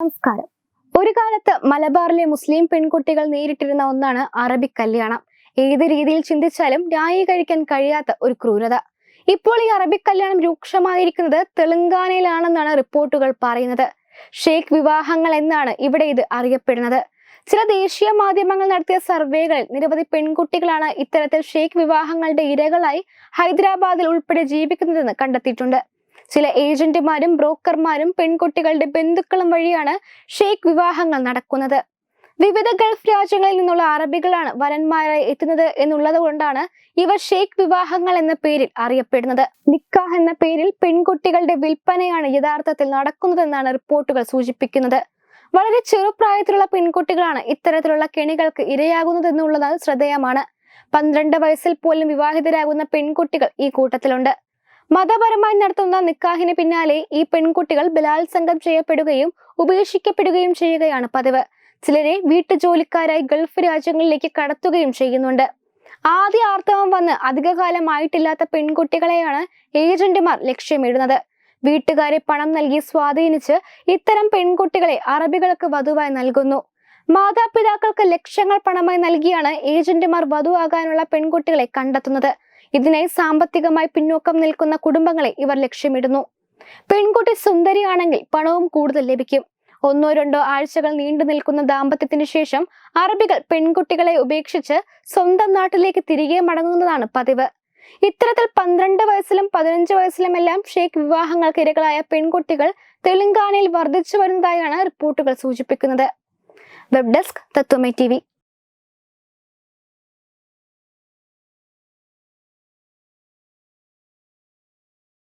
നമസ്കാരം. ഒരു കാലത്ത് മലബാറിലെ മുസ്ലിം പെൺകുട്ടികൾ നേരിട്ടിരുന്ന ഒന്നാണ് അറബിക് കല്യാണം. ഏത് രീതിയിൽ ചിന്തിച്ചാലും രായി കഴിക്കാൻ കഴിയാത്ത ഒരു ക്രൂരത. ഇപ്പോൾ ഈ അറബിക് കല്യാണം രൂക്ഷമായിരിക്കുന്നത് തെലങ്കാനയിലാണെന്നാണ് റിപ്പോർട്ടുകൾ പറയുന്നത്. ഷേഖ് വിവാഹങ്ങൾ എന്നാണ് ഇവിടെ ഇത് അറിയപ്പെടുന്നത്. ചില ദേശീയ മാധ്യമങ്ങൾ നടത്തിയ സർവേകളിൽ നിരവധി പെൺകുട്ടികളാണ് ഇത്തരത്തിൽ ഷേഖ് വിവാഹങ്ങളുടെ ഇരകളായി ഹൈദരാബാദിൽ ഉൾപ്പെടെ ജീവിക്കുന്നതെന്ന് കണ്ടെത്തിയിട്ടുണ്ട്. ചില ഏജന്റുമാരും ബ്രോക്കർമാരും പെൺകുട്ടികളുടെ ബന്ധുക്കളും വഴിയാണ് ഷെയ്ഖ് വിവാഹങ്ങൾ നടക്കുന്നത്. വിവിധ ഗൾഫ് രാജ്യങ്ങളിൽ നിന്നുള്ള അറബികളാണ് വരന്മാരായി എത്തുന്നത് എന്നുള്ളത് കൊണ്ടാണ് ഇവ ഷെയ്ഖ് വിവാഹങ്ങൾ എന്ന പേരിൽ അറിയപ്പെടുന്നത്. നിക്കാഹ് എന്ന പേരിൽ പെൺകുട്ടികളുടെ വിൽപ്പനയാണ് യഥാർത്ഥത്തിൽ നടക്കുന്നതെന്നാണ് റിപ്പോർട്ടുകൾ സൂചിപ്പിക്കുന്നത്. വളരെ ചെറുപ്രായത്തിലുള്ള പെൺകുട്ടികളാണ് ഇത്തരത്തിലുള്ള കെണികൾക്ക് ഇരയാകുന്നത് എന്നുള്ളത് ശ്രദ്ധേയമാണ്. പന്ത്രണ്ട് വയസ്സിൽ പോലും വിവാഹിതരാകുന്ന പെൺകുട്ടികൾ ഈ കൂട്ടത്തിലുണ്ട്. മതപരമായി നടത്തുന്ന നിക്കാഹിന് പിന്നാലെ ഈ പെൺകുട്ടികൾ ബലാത്സംഗം ചെയ്യപ്പെടുകയും ഉപേക്ഷിക്കപ്പെടുകയും ചെയ്യുകയാണ് പതിവ്. ചിലരെ വീട്ടുജോലിക്കാരായി ഗൾഫ് രാജ്യങ്ങളിലേക്ക് കടത്തുകയും ചെയ്യുന്നുണ്ട്. ആദ്യ ആർത്തവം വന്ന് അധികകാലമായിട്ടില്ലാത്ത പെൺകുട്ടികളെയാണ് ഏജന്റുമാർ ലക്ഷ്യമിടുന്നത്. വീട്ടുകാരെ പണം നൽകി സ്വാധീനിച്ച് ഇത്തരം പെൺകുട്ടികളെ അറബികൾക്ക് വധുവായി നൽകുന്നു. മാതാപിതാക്കൾക്ക് ലക്ഷങ്ങൾ പണമായി നൽകിയാണ് ഏജന്റുമാർ വധുവാകാനുള്ള പെൺകുട്ടികളെ കണ്ടെത്തുന്നത്. ഇതിനായി സാമ്പത്തികമായി പിന്നോക്കം നിൽക്കുന്ന കുടുംബങ്ങളെ ഇവർ ലക്ഷ്യമിടുന്നു. പെൺകുട്ടി സുന്ദരിയാണെങ്കിൽ പണവും കൂടുതൽ ലഭിക്കും. ഒന്നോ രണ്ടോ ആഴ്ചകൾ നീണ്ടു നിൽക്കുന്ന ദാമ്പത്യത്തിന് ശേഷം അറബികൾ പെൺകുട്ടികളെ ഉപേക്ഷിച്ച് സ്വന്തം നാട്ടിലേക്ക് തിരികെ മടങ്ങുന്നതാണ് പതിവ്. ഇത്തരത്തിൽ പന്ത്രണ്ട് വയസ്സിലും പതിനഞ്ച് വയസ്സിലുമെല്ലാം ഷെയ്ഖ് വിവാഹങ്ങൾക്ക് ഇരകളായ പെൺകുട്ടികൾ തെലുങ്കാനയിൽ വർദ്ധിച്ചു വരുന്നതായാണ് റിപ്പോർട്ടുകൾ സൂചിപ്പിക്കുന്നത്. Web desk തത്വമേ T